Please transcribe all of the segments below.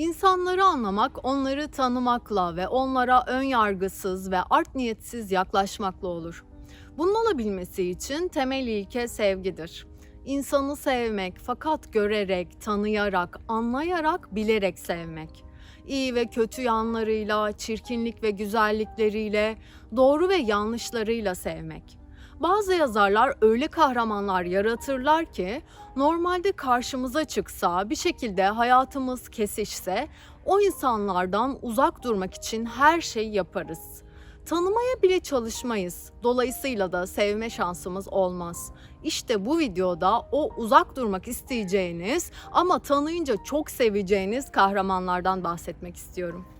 İnsanları anlamak, onları tanımakla ve onlara ön yargısız ve art niyetsiz yaklaşmakla olur. Bunun olabilmesi için temel ilke sevgidir. İnsanı sevmek fakat görerek, tanıyarak, anlayarak, bilerek sevmek. İyi ve kötü yanlarıyla, çirkinlik ve güzellikleriyle, doğru ve yanlışlarıyla sevmek. Bazı yazarlar öyle kahramanlar yaratırlar ki normalde karşımıza çıksa, bir şekilde hayatımız kesişse o insanlardan uzak durmak için her şeyi yaparız. Tanımaya bile çalışmayız. Dolayısıyla da sevme şansımız olmaz. İşte bu videoda o uzak durmak isteyeceğiniz ama tanıyınca çok seveceğiniz kahramanlardan bahsetmek istiyorum.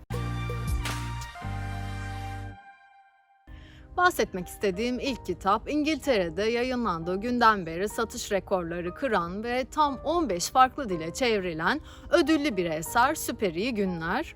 Bahsetmek istediğim ilk kitap İngiltere'de yayınlandığı günden beri satış rekorları kıran ve tam 15 farklı dile çevrilen ödüllü bir eser Süper İyi Günler.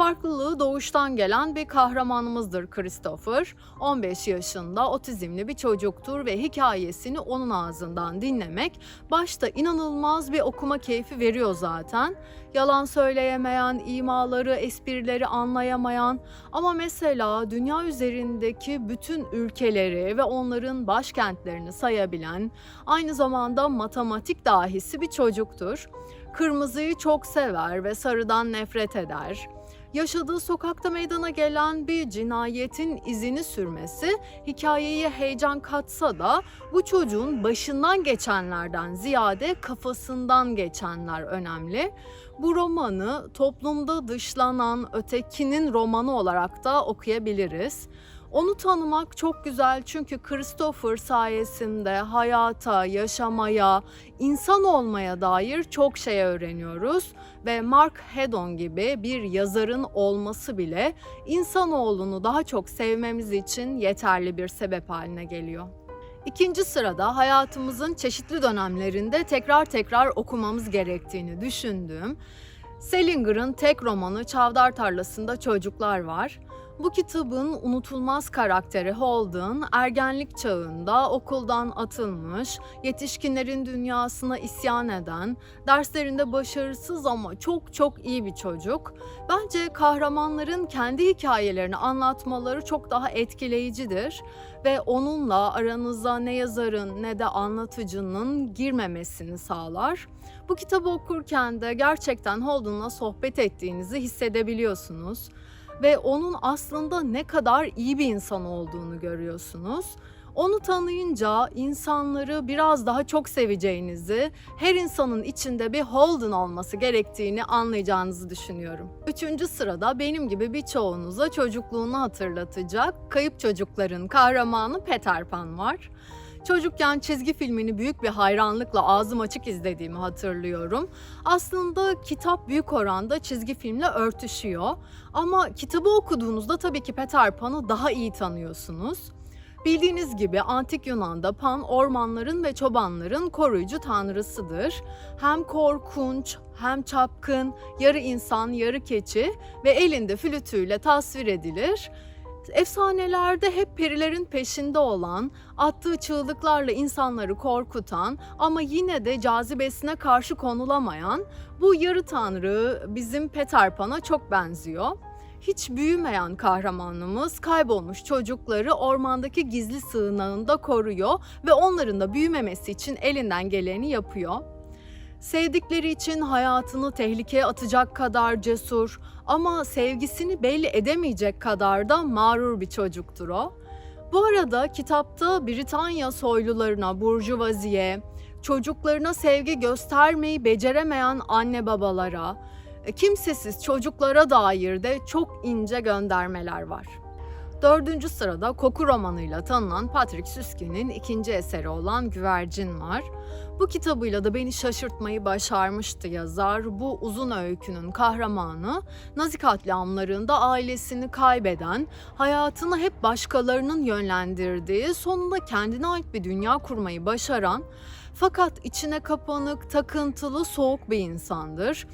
Farklılığı doğuştan gelen bir kahramanımızdır Christopher. 15 yaşında otizmli bir çocuktur ve hikayesini onun ağzından dinlemek başta inanılmaz bir okuma keyfi veriyor zaten. Yalan söyleyemeyen, imaları, esprileri anlayamayan ama mesela dünya üzerindeki bütün ülkeleri ve onların başkentlerini sayabilen, aynı zamanda matematik dahisi bir çocuktur. Kırmızıyı çok sever ve sarıdan nefret eder yaşadığı sokakta meydana gelen bir cinayetin izini sürmesi hikayeye heyecan katsa da bu çocuğun başından geçenlerden ziyade kafasından geçenler önemli. Bu romanı toplumda dışlanan ötekinin romanı olarak da okuyabiliriz. Onu tanımak çok güzel çünkü Christopher sayesinde hayata, yaşamaya, insan olmaya dair çok şey öğreniyoruz ve Mark Haddon gibi bir yazarın olması bile insanoğlunu daha çok sevmemiz için yeterli bir sebep haline geliyor. İkinci sırada hayatımızın çeşitli dönemlerinde tekrar tekrar okumamız gerektiğini düşündüğüm Selinger'ın tek romanı Çavdar Tarlası'nda Çocuklar var. Bu kitabın unutulmaz karakteri Holden, ergenlik çağında okuldan atılmış, yetişkinlerin dünyasına isyan eden, derslerinde başarısız ama çok çok iyi bir çocuk. Bence kahramanların kendi hikayelerini anlatmaları çok daha etkileyicidir ve onunla aranıza ne yazarın ne de anlatıcının girmemesini sağlar. Bu kitabı okurken de gerçekten Holden'la sohbet ettiğinizi hissedebiliyorsunuz ve onun aslında ne kadar iyi bir insan olduğunu görüyorsunuz. Onu tanıyınca insanları biraz daha çok seveceğinizi, her insanın içinde bir Holden olması gerektiğini anlayacağınızı düşünüyorum. Üçüncü sırada benim gibi birçoğunuza çocukluğunu hatırlatacak kayıp çocukların kahramanı Peter Pan var. Çocukken çizgi filmini büyük bir hayranlıkla ağzım açık izlediğimi hatırlıyorum. Aslında kitap büyük oranda çizgi filmle örtüşüyor. Ama kitabı okuduğunuzda tabii ki Peter Pan'ı daha iyi tanıyorsunuz. Bildiğiniz gibi antik Yunan'da Pan ormanların ve çobanların koruyucu tanrısıdır. Hem korkunç, hem çapkın, yarı insan, yarı keçi ve elinde flütüyle tasvir edilir. Efsanelerde hep perilerin peşinde olan, attığı çığlıklarla insanları korkutan ama yine de cazibesine karşı konulamayan bu yarı tanrı bizim Peter Pan'a çok benziyor. Hiç büyümeyen kahramanımız kaybolmuş çocukları ormandaki gizli sığınağında koruyor ve onların da büyümemesi için elinden geleni yapıyor. Sevdikleri için hayatını tehlikeye atacak kadar cesur ama sevgisini belli edemeyecek kadar da mağrur bir çocuktur o. Bu arada kitapta Britanya soylularına, burjuvaziye, çocuklarına sevgi göstermeyi beceremeyen anne babalara, kimsesiz çocuklara dair de çok ince göndermeler var. Dördüncü sırada Koku romanıyla tanınan Patrick Süski'nin ikinci eseri olan Güvercin var. Bu kitabıyla da beni şaşırtmayı başarmıştı yazar. Bu uzun öykünün kahramanı Nazi katliamlarında ailesini kaybeden, hayatını hep başkalarının yönlendirdiği, sonunda kendine ait bir dünya kurmayı başaran fakat içine kapanık, takıntılı, soğuk bir insandır.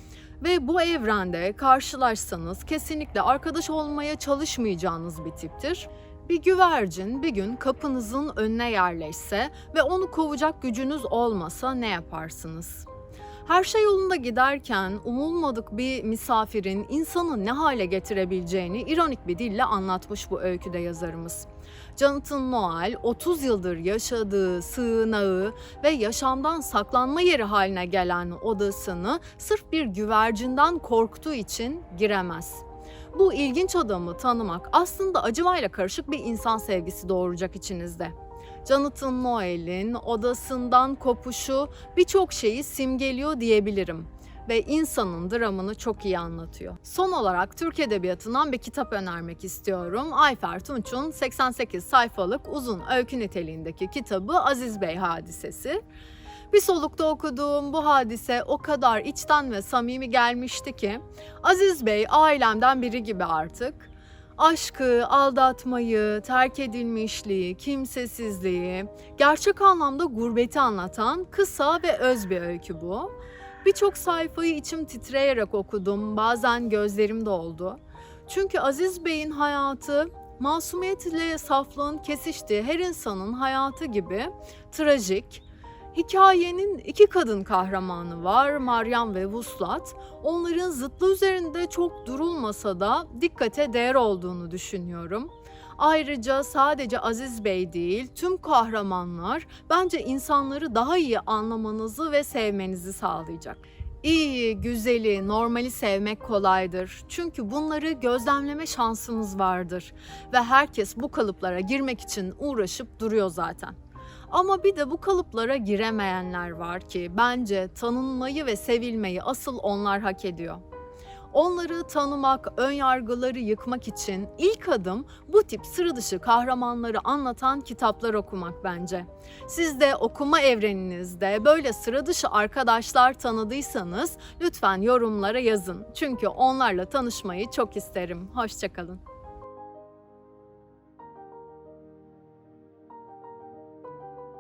Ve bu evrende karşılaşsanız kesinlikle arkadaş olmaya çalışmayacağınız bir tiptir. Bir güvercin bir gün kapınızın önüne yerleşse ve onu kovacak gücünüz olmasa ne yaparsınız? Her şey yolunda giderken umulmadık bir misafirin insanı ne hale getirebileceğini ironik bir dille anlatmış bu öyküde yazarımız. Jonathan Noel 30 yıldır yaşadığı sığınağı ve yaşamdan saklanma yeri haline gelen odasını sırf bir güvercinden korktuğu için giremez. Bu ilginç adamı tanımak aslında acımayla karışık bir insan sevgisi doğuracak içinizde. Jonathan Noel'in odasından kopuşu birçok şeyi simgeliyor diyebilirim ve insanın dramını çok iyi anlatıyor. Son olarak Türk Edebiyatı'ndan bir kitap önermek istiyorum. Ayfer Tunç'un 88 sayfalık uzun öykü niteliğindeki kitabı Aziz Bey Hadisesi. Bir solukta okuduğum bu hadise o kadar içten ve samimi gelmişti ki Aziz Bey ailemden biri gibi artık. Aşkı, aldatmayı, terk edilmişliği, kimsesizliği, gerçek anlamda gurbeti anlatan kısa ve öz bir öykü bu. Birçok sayfayı içim titreyerek okudum, bazen gözlerim doldu. Çünkü Aziz Bey'in hayatı masumiyet ile saflığın kesiştiği her insanın hayatı gibi trajik, Hikayenin iki kadın kahramanı var, Meryem ve Vuslat. Onların zıtlı üzerinde çok durulmasa da dikkate değer olduğunu düşünüyorum. Ayrıca sadece Aziz Bey değil, tüm kahramanlar bence insanları daha iyi anlamanızı ve sevmenizi sağlayacak. İyi, güzeli, normali sevmek kolaydır. Çünkü bunları gözlemleme şansımız vardır ve herkes bu kalıplara girmek için uğraşıp duruyor zaten. Ama bir de bu kalıplara giremeyenler var ki bence tanınmayı ve sevilmeyi asıl onlar hak ediyor. Onları tanımak, ön yargıları yıkmak için ilk adım bu tip sıra dışı kahramanları anlatan kitaplar okumak bence. Siz de okuma evreninizde böyle sıra dışı arkadaşlar tanıdıysanız lütfen yorumlara yazın. Çünkü onlarla tanışmayı çok isterim. Hoşçakalın.